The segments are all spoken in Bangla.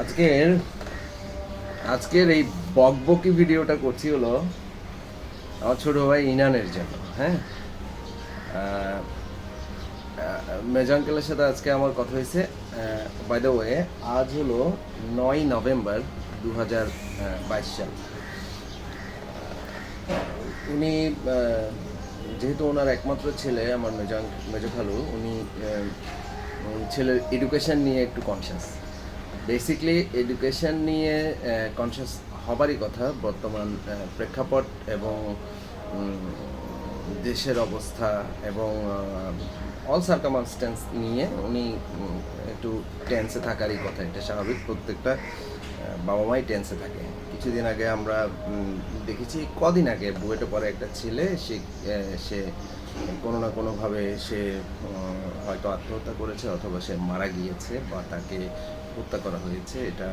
আজকের আজকের এই বকবকি ভিডিওটা করছি হলো আমার ছোট ভাই ইনানের জন্য হ্যাঁ? মেজাঙ্কেলের সাথে আজকে আমার কথা হয়েছে। বাই দ্য ওয়ে আজ হলো নয় নভেম্বর দু হাজার বাইশ সাল। উনি যেহেতু ওনার একমাত্র ছেলে আমার মেজাং মেজো খালু, উনি ছেলের এডুকেশন নিয়ে একটু কনসিয়াস বেসিকলি এডুকেশন নিয়ে কনসিয়াস হবারই কথা, বর্তমান প্রেক্ষাপট এবং দেশের অবস্থা এবং অল সার্কামাস্টেন্স নিয়ে উনি একটু টেন্সে থাকারই কথা, এটা স্বাভাবিক। প্রত্যেকটা বাবা মাই টেন্সে থাকে। কিছুদিন আগে আমরা দেখেছি, কদিন আগে বুয়েটে পরে একটা ছেলে, সে সে কোনো না কোনোভাবে সে হয়তো আত্মহত্যা করেছে অথবা সে মারা গিয়েছে বা তাকে হত্যা করা হয়েছে, এটা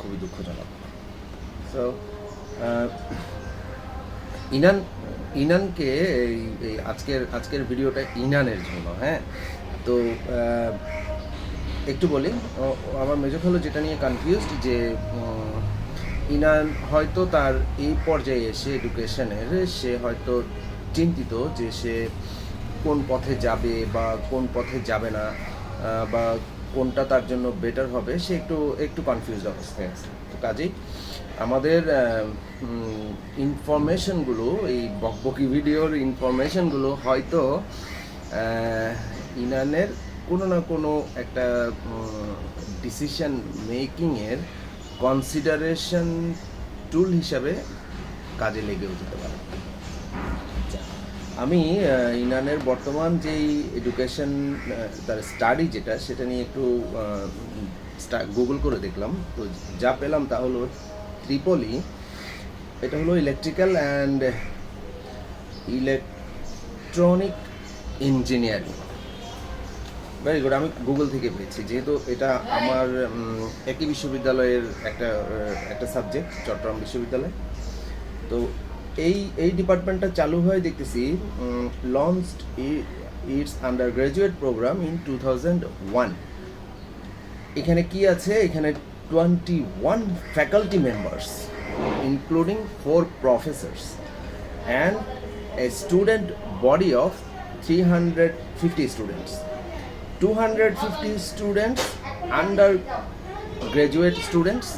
খুবই দুঃখজনক। সো ইনান, ইনানকে এই আজকের আজকের ভিডিওটা ইনানের জন্য হ্যাঁ? তো একটু বলি আমার মেজর হলো যেটা নিয়ে কনফিউজড যে ইনান হয়তো তার এই পর্যায়ে এসে এডুকেশনের সে হয়তো চিন্তিত যে সে কোন পথে যাবে বা কোন পথে যাবে না বা কোনটা তার জন্য বেটার হবে, সে একটু একটু কনফিউজ অবস্থায় আছে। তো কাজেই আমাদের ইনফরমেশনগুলো এই বকবকি ভিডিওর ইনফরমেশনগুলো হয়তো ইনানের কোনো না কোনো একটা ডিসিশন মেকিংয়ের কনসিডারেশন টুল হিসাবে কাজে লেগেও যেতে পারে। আমি ইনানের বর্তমান যেই এডুকেশন তার স্টাডি যেটা, সেটা নিয়ে একটু গুগল করে দেখলাম। তো যা পেলাম তা হলো ত্রিপলি। এটা হলো electrical and electronic engineering very good আমি গুগল থেকে পেয়েছি। যেহেতু এটা আমার একই বিশ্ববিদ্যালয়ের একটা একটা সাবজেক্ট চট্টগ্রাম বিশ্ববিদ্যালয়। তো এই এই ডিপার্টমেন্টটা চালু হয়ে দেখতেছি launched its undergraduate programme in two thousand one এখানে কি আছে? এখানে twenty one faculty members including four professors and a student body of three hundred fifty students two hundred fifty students undergraduate students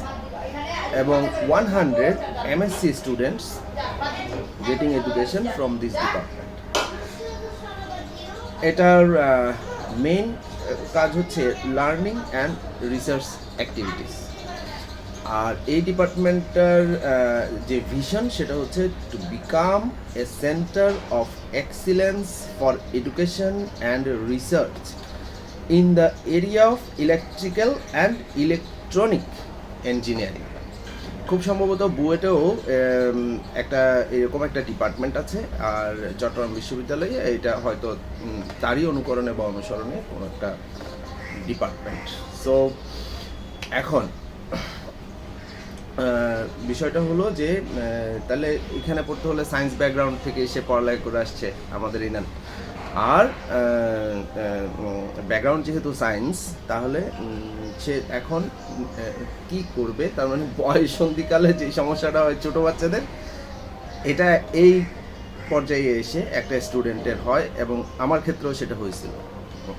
এবং one hundred MSc students getting education from this department এটার মেইন কাজ হচ্ছে লার্নিং অ্যান্ড রিসার্চ অ্যাক্টিভিটিস আর এই ডিপার্টমেন্টটার যে ভিশন সেটা হচ্ছে to become a centre of excellence for education and research in the area of electrical and electronic engineering খুব সম্ভবত বুয়েটেও একটা এরকম একটা ডিপার্টমেন্ট আছে, আর চট্টগ্রাম বিশ্ববিদ্যালয়ে এটা হয়তো তারই অনুকরণে বা অনুসরণে কোনো একটা ডিপার্টমেন্ট সো এখন বিষয়টা হলো যে তাহলে এখানে পড়তে হলে সায়েন্স ব্যাকগ্রাউন্ড থেকে এসে পড়ালেখা করে আসছে আমাদের ইনান। আর ব্যাকগ্রাউন্ড যেহেতু সায়েন্স তাহলে সে এখন কি করবে, তার মানে বয়স সন্ধিকালে যে সমস্যাটা হয় ছোটো বাচ্চাদের, এটা এই পর্যায়ে এসে একটা স্টুডেন্টের হয় এবং আমার ক্ষেত্রেও সেটা হয়েছিল।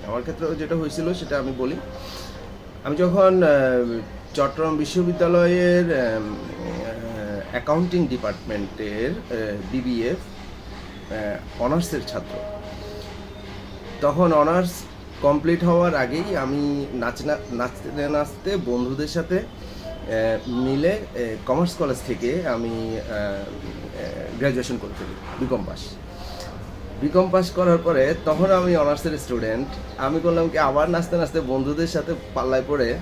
আমার ক্ষেত্রেও যেটা হয়েছিল, সেটা আমি বলি। আমি যখন চট্টগ্রাম বিশ্ববিদ্যালয়ের অ্যাকাউন্টিং ডিপার্টমেন্টের বিবিএফ অনার্সের ছাত্র। তখন অনার্স কমপ্লিট হওয়ার আগেই আমি নাচ না- নাচতে নাচতে বন্ধুদের সাথে মিলে কমার্স কলেজ থেকে আমি গ্র্যাজুয়েশন করে ফেলি বিকম পাস। বিকম পাস করার পরে তখন আমি অনার্সের স্টুডেন্ট আমি করলাম কি, আবার নাচতে নাচতে বন্ধুদের সাথে পাল্লায় পড়ে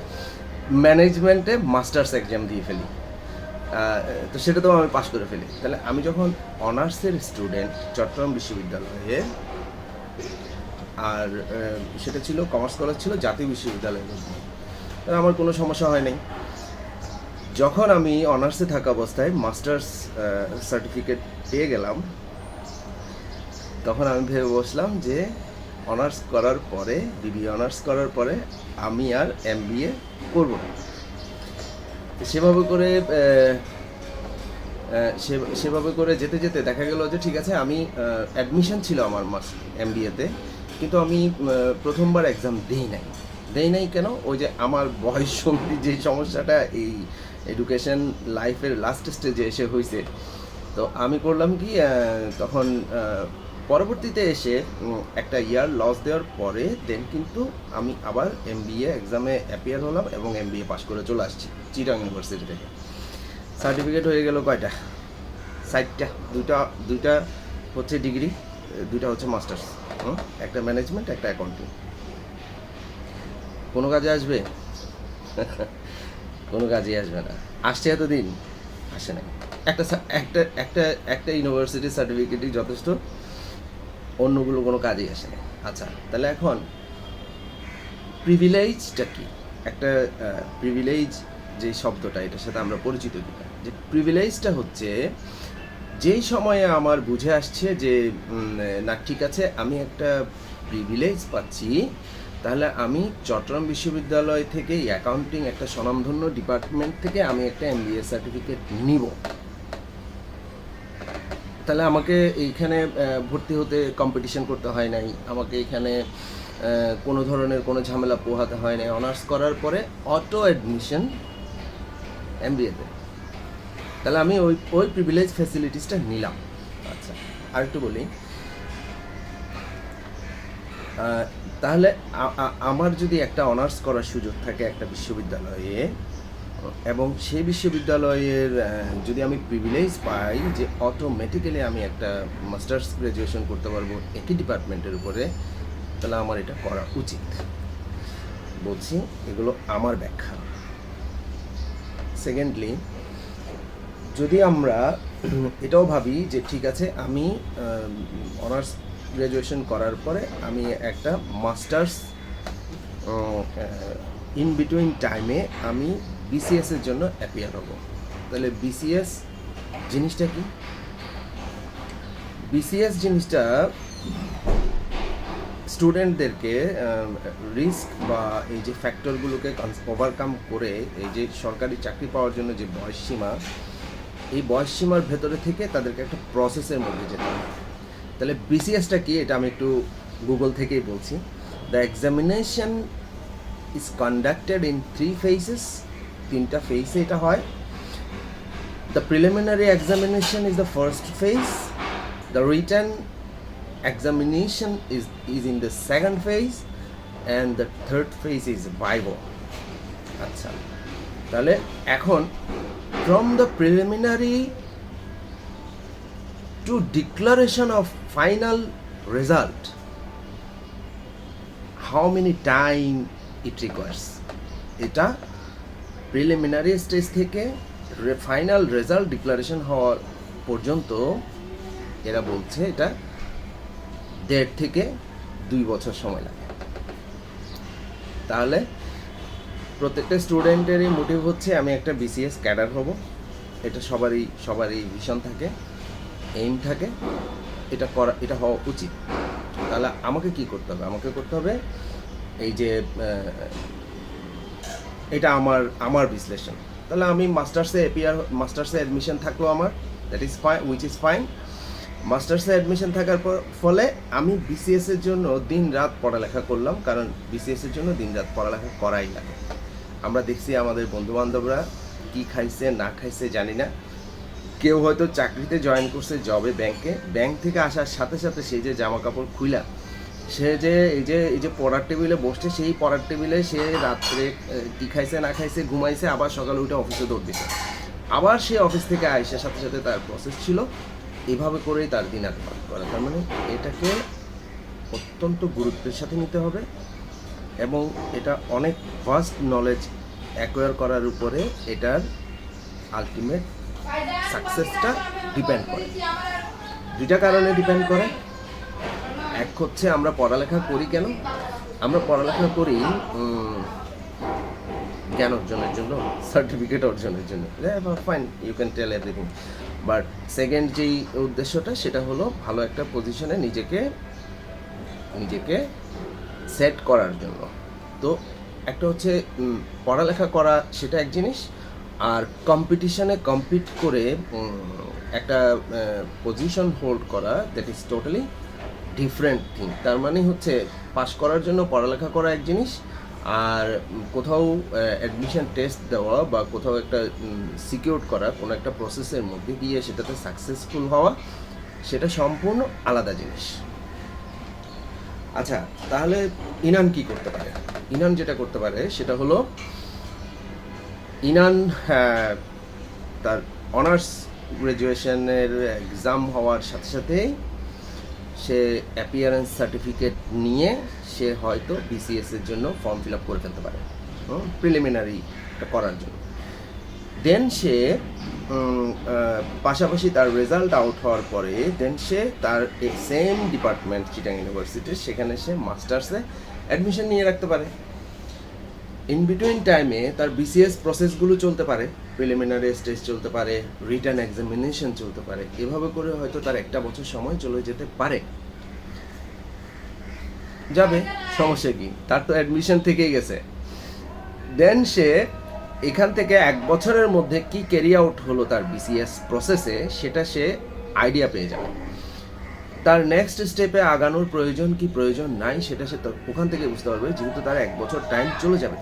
ম্যানেজমেন্টে মাস্টার্স এক্সাম দিয়ে ফেলি। তো সেটা তো আমি পাশ করে ফেলি। তাহলে আমি যখন অনার্সের স্টুডেন্ট চট্টগ্রাম বিশ্ববিদ্যালয়ে আর সেটা ছিল কমার্স কলেজ ছিল জাতীয় বিশ্ববিদ্যালয়ের মধ্যে। আমার কোনো সমস্যা হয় নাই। যখন আমি অনার্সে থাকা অবস্থায় মাস্টার্স সার্টিফিকেট পেয়ে গেলাম, তখন আমি ভেবে বসলাম যে অনার্স করার পরে বিবি অনার্স করার পরে আমি আর এম বি এ করব না। সেভাবে করে সেভাবে করে যেতে যেতে দেখা গেল যে ঠিক আছে, আমি অ্যাডমিশন ছিল আমার মাস এম বিএতে কিন্তু আমি প্রথমবার এক্সাম দিই নাই। দেই নাই কেন? ওই যে আমার বয়স সন্ধি যে সমস্যাটা, এই এডুকেশন লাইফের লাস্ট স্টেজে এসে হয়েছে তো আমি করলাম কি তখন পরবর্তীতে এসে একটা ইয়ার লস দেওয়ার পরে দেন কিন্তু আমি আবার এম বি এ এক্সামে অ্যাপিয়ার হলাম এবং এম বি এ পাস করে চলে আসছি চিটাং ইউনিভার্সিটি থেকে। সার্টিফিকেট হয়ে গেল কয়টা? সাইটটা দুইটা দুইটা হচ্ছে ডিগ্রি দুইটা হচ্ছে মাস্টার্স একটা ম্যানেজমেন্ট একটা অ্যাকাউন্টিং কোনো কাজে আসবে? কোনো কাজে আসবে না। আসছে এতদিন, আসে না একটা একটা একটা একটা ইউনিভার্সিটির সার্টিফিকেটই যথেষ্ট, অন্যগুলো কোনো কাজেই আসে না আচ্ছা তাহলে এখন প্রিভিলেজটা কি? একটা প্রিভিলেজ যে শব্দটা, এটার সাথে আমরা পরিচিত কিনা? যে প্রিভিলেজটা হচ্ছে যেই সময়ে আমার বুঝে আসছে যে না, ঠিক আছে, আমি একটা প্রিভিলেজ পাচ্ছি, তাহলে আমি চট্টগ্রাম বিশ্ববিদ্যালয় থেকে অ্যাকাউন্টিং একটা স্বনামধন্য ডিপার্টমেন্ট থেকে আমি একটা এমবিএ সার্টিফিকেট নিব। তাহলে আমাকে এইখানে ভর্তি হতে কম্পিটিশন করতে হয় নাই, আমাকে এখানে কোনো ধরনের কোনো ঝামেলা পোহাতে হয় নাই। অনার্স করার পরে অটো অ্যাডমিশন এমবিএতে তাহলে আমি ওই ওই প্রিভিলেজ ফ্যাসিলিটিসটা নিলাম। আচ্ছা আরেকটু বলি। তাহলে আমার যদি একটা অনার্স করার সুযোগ থাকে একটা বিশ্ববিদ্যালয়ে, এবং সেই বিশ্ববিদ্যালয়ের যদি আমি প্রিভিলেজ পাই যে অটোমেটিক্যালি আমি একটা মাস্টার্স গ্র্যাজুয়েশন করতে পারব একই ডিপার্টমেন্টের উপরে, তাহলে আমার এটা করা উচিত। বলছি, এগুলো আমার ব্যাখ্যা। সেকেন্ডলি যদি আমরা, এটাও ভাবি যে ঠিক আছে, আমি অনার্স গ্র্যাজুয়েশন করার পরে আমি একটা মাস্টার্স ইন বিটুইন টাইমে আমি বিসিএস এর জন্য অ্যাপিয়ার হব। তাহলে বিসিএস জিনিসটা কি? বিসিএস জিনিসটা স্টুডেন্টদেরকে রিস্ক বা এই যে ফ্যাক্টরগুলোকে ওভারকাম করে, এই যে সরকারি চাকরি পাওয়ার জন্য যে বয়স সীমা এই বয়স সীমার ভেতরে থেকে তাদেরকে একটা প্রসেসের মধ্যে যেতে হবে। তাহলে বিসিএসটা কি? এটা আমি একটু গুগল থেকেই বলছি। The examination is conducted in three phases তিনটা ফেসে এটা হয়। The preliminary examination is the first phase the written examination is is in the second phase and the third phase is vivo আচ্ছা। তাহলে এখন from the preliminary to declaration of final result how many time it requires? এটা প্রিলিমিনারি স্টেজ থেকে ফাইনাল রেজাল্ট ডিক্লারেশন হওয়ার পর্যন্ত এরা বলছে এটা দেড় থেকে দুই বছর সময় লাগে। তাহলে প্রত্যেকটা স্টুডেন্টেরই মোটিভ হচ্ছে আমি একটা বিসিএস ক্যাডার হব। এটা সবারই সবারই ভীষণ থাকে এইম থাকে। এটা করা, এটা হওয়া উচিত। তাহলে আমাকে কি করতে হবে? আমাকে করতে হবে এই যে এটা আমার আমার বিশ্লেষণ। তাহলে আমি মাস্টার্সে এপিআর মাস্টার্সে অ্যাডমিশন থাকল আমার। That is fine which is fine মাস্টার্সে admission থাকার পর, ফলে আমি বিসিএস এর জন্য দিন রাত পড়ালেখা করলাম, কারণ বিসিএসের জন্য দিন রাত পড়ালেখা করাই লাগে। আমরা দেখছি আমাদের বন্ধু বান্ধবরা কি খাইছে, না খাইছে, জানি না। কেউ হয়তো চাকরিতে জয়েন করছে জবে ব্যাংকে ব্যাংক থেকে আসার সাথে সাথে সেই যে জামা কাপড় খুইলা, সে যে, এই যে এই যে পড়ার টেবিলে বসছে, সেই পড়ার টেবিলে সে রাত্রে কি খাইছে, না খাইছে, ঘুমাইছে, আবার সকালে উঠে অফিসে দৌড় দিছে। আবার সে অফিস থেকে আইসার সাথে সাথে তার প্রসেস ছিল। এভাবে করেই তার দিন আত্মপাত করা। তার মানে এটাকে অত্যন্ত গুরুত্বের সাথে নিতে হবে। এবং এটা অনেক ফাস্ট নলেজ অ্যাকোয়ার করার উপরে এটার আলটিমেট সাকসেসটা ডিপেন্ড করে। দুইটা কারণে ডিপেন্ড করে। এক হচ্ছে আমরা পড়ালেখা করি কেন? আমরা পড়ালেখা করি জ্ঞান অর্জনের জন্য সার্টিফিকেট অর্জনের জন্য। Fine you can tell everything but second যেই উদ্দেশ্যটা, সেটা হলো ভালো একটা পজিশনে নিজেকে নিজেকে সেট করার জন্য। তো একটা হচ্ছে পড়ালেখা করা সেটা এক জিনিস, আর কম্পিটিশনে কম্পিট করে একটা পজিশন হোল্ড করা that is totally different thing তার মানে হচ্ছে পাশ করার জন্য পড়ালেখা করা এক জিনিস, আর কোথাও অ্যাডমিশন টেস্ট দেওয়া বা কোথাও একটা সিকিউর করা, কোনো একটা প্রসেসের মধ্যে গিয়ে সেটাতে সাকসেসফুল হওয়া, সেটা সম্পূর্ণ আলাদা জিনিস। আচ্ছা তাহলে ইনান কি করতে পারে? ইনান যেটা করতে পারে সেটা হলো ইনান হ্যাঁ, তার অনার্স গ্রাজুয়েশনের এক্সাম হওয়ার সাথে সাথেই সে অ্যাপিয়ারেন্স সার্টিফিকেট নিয়ে সে হয়তো বিসিএস এর জন্য ফর্ম ফিল আপ করে ফেলতে পারে প্রিলিমিনারি করার জন্য। দেন সে পাশাপাশি তার রেজাল্ট আউট হওয়ার পরে দেন সে তার সেম ডিপার্টমেন্ট চিটাং ইউনিভার্সিটির সেখানে সে মাস্টার্সে অ্যাডমিশন নিয়ে রাখতে পারে। ইন বিটুইন টাইমে তার বিসিএস প্রসেসগুলো চলতে পারে প্রিলিমিনারি স্টেজ চলতে পারে রিটার্ন এক্সামিনেশন চলতে পারে। এভাবে করে হয়তো তার একটা বছর সময় চলে যেতে পারে। যাবে, সমস্যা কি? তার তো অ্যাডমিশন থেকেই গেছে। দেন সে এখান থেকে এক বছরের মধ্যে কি ক্যারি আউট হলো তার বিসিএস প্রসেসে সেটা সে আইডিয়া পেয়ে যাবে। তার নেক্সট স্টেপে আগানোর প্রয়োজন কি প্রয়োজন নাই, সেটা সে ওখান থেকে বুঝতে পারবে, যেহেতু তার এক বছর টাইম চলে যাবে।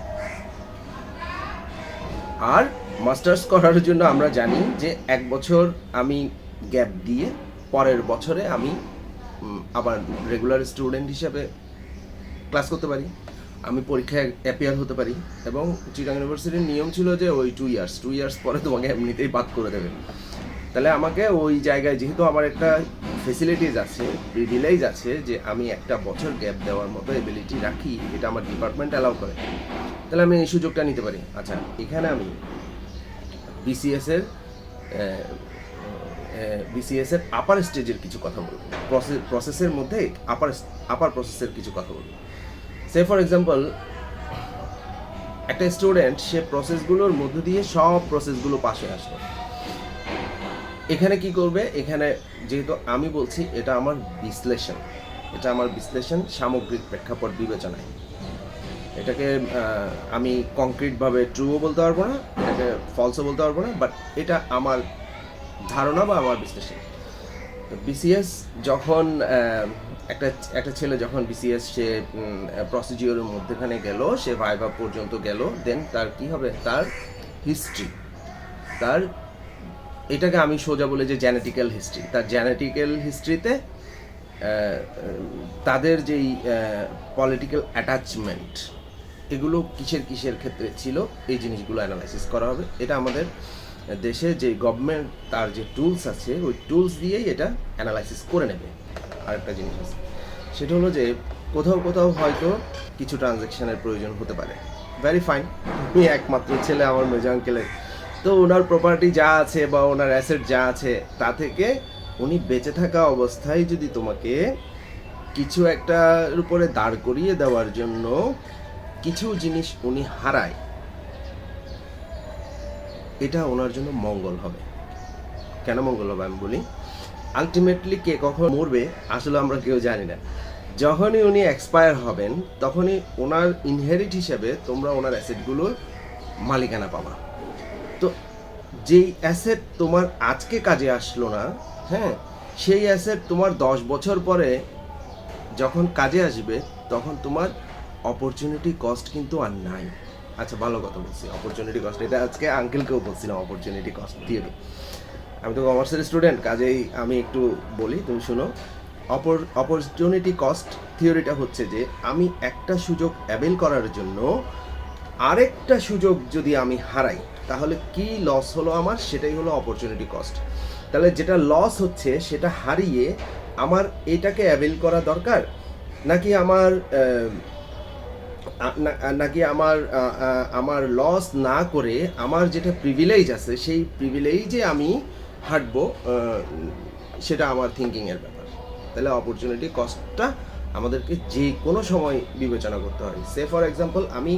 আর মাস্টার্স করার জন্য আমরা জানি যে এক বছর আমি গ্যাপ দিয়ে পরের বছরে আমি আবার রেগুলার স্টুডেন্ট হিসাবে ক্লাস করতে পারি। আমি পরীক্ষায় অ্যাপিয়ার হতে পারি। এবং চিটাং ইউনিভার্সিটির নিয়ম ছিল যে ওই টু ইয়ার্স টু ইয়ার্স পরে তোমাকে এমনিতেই বাদ করে দেবে। তাহলে আমাকে ওই জায়গায়, যেহেতু আমার একটা ফেসিলিটিস আছে প্রিভিলেজ আছে যে আমি একটা বছর গ্যাপ দেওয়ার মতো এবিলিটি রাখি, এটা আমার ডিপার্টমেন্ট অ্যালাউ করে। তাহলে আমি এই সুযোগটা নিতে পারি। আচ্ছা এখানে আমি বিসিএস এর বিসিএস এর আপার স্টেজের কিছু কথা বলব। প্রসেস প্রসেসের মধ্যে আপার আপার প্রসেসের কিছু কথা বলব। সে ফর এক্সাম্পল একটা স্টুডেন্ট সে প্রসেসগুলোর মধ্য দিয়ে সব প্রসেসগুলো পাশে আসলো। এখানে কি করবে? এখানে যেহেতু আমি বলছি, এটা আমার বিশ্লেষণ। এটা আমার বিশ্লেষণ সামগ্রিক প্রেক্ষাপট বিবেচনায়। এটাকে আমি কংক্রিটভাবে ট্রুও বলতে পারব না, এটাকে ফলসও বলতে পারব না বাট এটা আমার ধারণা বা আমার বিশ্লেষণ। বিসিএস যখন একটা একটা ছেলে যখন বিসিএস সে প্রসিজিওরের মধ্যেখানে গেল, সে ভাইভা পর্যন্ত গেল দেন তার কি হবে? তার হিস্ট্রি তার, এটাকে আমি সোজা বলে যে জেনেটিক্যাল হিস্ট্রি তার জেনেটিক্যাল হিস্ট্রিতে তাদের যেই পলিটিক্যাল অ্যাটাচমেন্ট এগুলো কিসের কিসের ক্ষেত্রে ছিল? এই জিনিসগুলো অ্যানালাইসিস করা হবে। এটা আমাদের দেশে যে গভর্নমেন্ট তার যে টুলস আছে, ওই টুলস দিয়েই এটা অ্যানালাইসিস করে নেবে। আরেকটা জিনিস আছে। সেটা হলো যে কোথাও কোথাও হয়তো কিছু ট্রানজ্যাকশনের প্রয়োজন হতে পারে। ভেরি ফাইন আমি একমাত্র ছেলে আমার মেজো আঙ্কেলের। তো ওনার প্রপার্টি যা আছে বা ওনার অ্যাসেট যা আছে, তা থেকে উনি বেঁচে থাকা অবস্থায় যদি তোমাকে কিছু একটার উপরে দাঁড় করিয়ে দেওয়ার জন্য কিছু জিনিস উনি হারায়, এটা ওনার জন্য মঙ্গল হবে। কেন মঙ্গল হবে আমি বলি? আলটিমেটলি কে কখন মরবে, আসলে আমরা কেউ জানি না। যখনই উনি এক্সপায়ার হবেন, তখনই ওনার ইনহেরিট হিসেবে তোমরা ওনার অ্যাসেটগুলোর মালিকানা পাবা। তো যেই অ্যাসেট তোমার আজকে কাজে আসলো না হ্যাঁ সেই অ্যাসেট তোমার দশ বছর পরে যখন কাজে আসবে, তখন তোমার অপরচুনিটি কস্ট কিন্তু আর নাই। আচ্ছা ভালো কথা বলছি। অপরচুনিটি কস্ট এটা আজকে আঙ্কেলকেও বলছিলাম অপরচুনিটি কস্ট থিওরি আমি তো কমার্সের স্টুডেন্ট কাজেই আমি একটু বলি, তুমি শুনো। অপর অপরচুনিটি কস্ট থিওরিটা হচ্ছে যে, আমি একটা সুযোগ অ্যাভেল করার জন্য আরেকটা সুযোগ যদি আমি হারাই, তাহলে কি লস হলো আমার? সেটাই হলো অপরচুনিটি কস্ট তাহলে যেটা লস হচ্ছে, সেটা হারিয়ে আমার এটাকে অ্যাভেল করা দরকার? নাকি আমার নাকি আমার আমার লস না করে আমার যেটা প্রিভিলেজ আছে, সেই প্রিভিলেজে আমি হাঁটবো সেটা আমার থিঙ্কিংয়ের ব্যাপার। তাহলে অপরচুনিটি কস্টটা আমাদেরকে যে কোনো সময় বিবেচনা করতে হয় সে ফর এক্সাম্পল আমি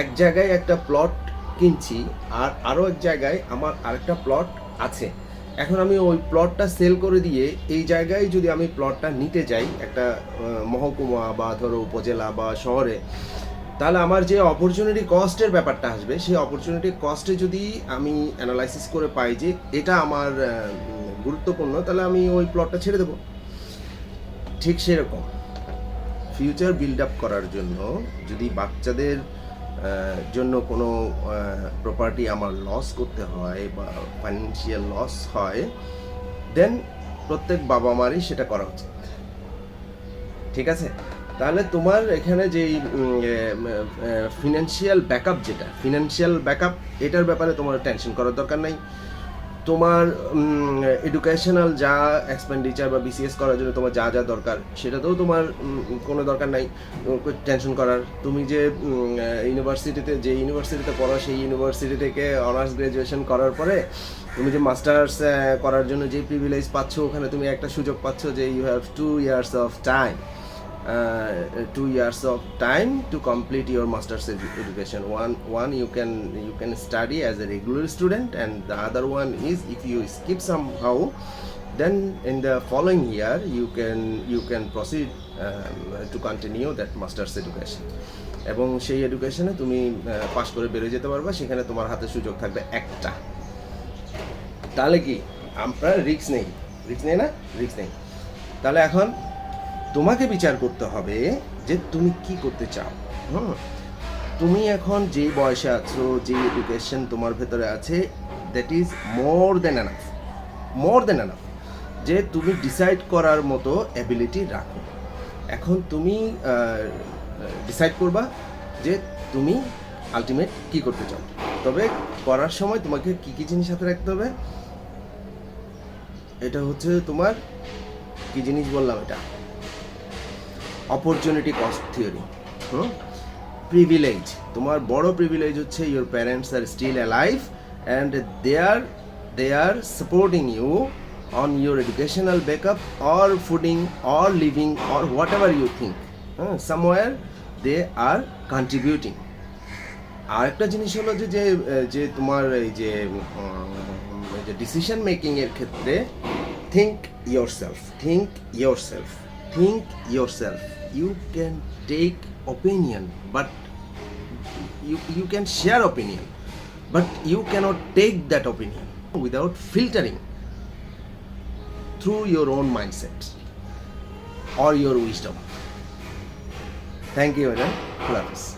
এক জায়গায় একটা প্লট কিনছি, আর আরও এক জায়গায় আমার আরেকটা প্লট আছে। এখন আমি ওই প্লটটা সেল করে দিয়ে, এই জায়গায় যদি আমি প্লটটা নিতে যাই, একটা মহকুমা বা ধরো উপজেলা বা শহরে তাহলে আমার যে অপরচুনিটি কস্টের ব্যাপারটা আসবে, সেই অপরচুনিটি কস্টে যদি আমি অ্যানালাইসিস করে পাই যে এটা আমার গুরুত্বপূর্ণ, তাহলে আমি ওই প্লটটা ছেড়ে দেবো। ঠিক সেরকম। ফিউচার বিল্ড আপ করার জন্য যদি বাচ্চাদের জন্য কোনো প্রপার্টি আমার লস করতে হয় বা ফাইন্যান্সিয়াল লস হয় দেন প্রত্যেক বাবা মারই সেটা করা উচিত। ঠিক আছে? তাহলে তোমার এখানে যে ফিনান্সিয়াল ব্যাকআপ যেটা ফিনান্সিয়াল ব্যাকআপ এটার ব্যাপারে তোমার টেনশন করার দরকার নাই। তোমার এডুকেশনাল যা এক্সপেন্ডিচার বা বিসিএস করার জন্য তোমার যা যা দরকার, সেটাতেও তোমার কোনো দরকার নাই টেনশন করার। তুমি যে ইউনিভার্সিটিতে যে ইউনিভার্সিটিতে পড়ো, সেই ইউনিভার্সিটি থেকে অনার্স গ্রাজুয়েশন করার পরে, তুমি যে মাস্টার্স করার জন্য যে প্রিভিলেজ পাচ্ছ, ওখানে তুমি একটা সুযোগ পাচ্ছ যে you have two years of time two years of time to complete your master's edu- education one one you can you can study as a regular student and the other one is if you skip somehow then in the following year you can you can proceed um, to continue that master's education এবং সেই এডুকেশনে তুমি পাশ করে বেরিয়ে যেতে পারবে সেখানে তোমার হাতে সুযোগ থাকবে একটা তাহলে কি আমরা রিস্ক নেই রিস্ক নেই না রিস্ক নেই তাহলে এখন তোমাকে বিচার করতে হবে যে তুমি কি করতে চাও। হুম? তুমি এখন যে বয়সে আছো, যে এডুকেশন তোমার ভেতরে আছে that is more than enough more than enough যে তুমি ডিসাইড করার মতো অ্যাবিলিটি রাখো। এখন তুমি ডিসাইড করবা যে তুমি আলটিমেট কি করতে চাও। তবে করার সময় তোমাকে কি কি জিনিস হাতে রাখতে হবে? এটা হচ্ছে তোমার, কি জিনিস বললাম এটা? Opportunity cost theory hmm privilege তোমার বড় প্রিভিলেজ হচ্ছে your parents are still alive and they are they are supporting you on your educational backup or funding or living or whatever you think হ্যাঁ সামওয়্যার দে আর কন্ট্রিবিউটিং আরেকটা জিনিস হলো যে যে তোমার এই যে ডিসিশন মেকিং এর ক্ষেত্রে think yourself think yourself think yourself. You can take opinion but you, you can share opinion but you cannot take that opinion without filtering through your own mindset or your wisdom. Thank you Ajahn.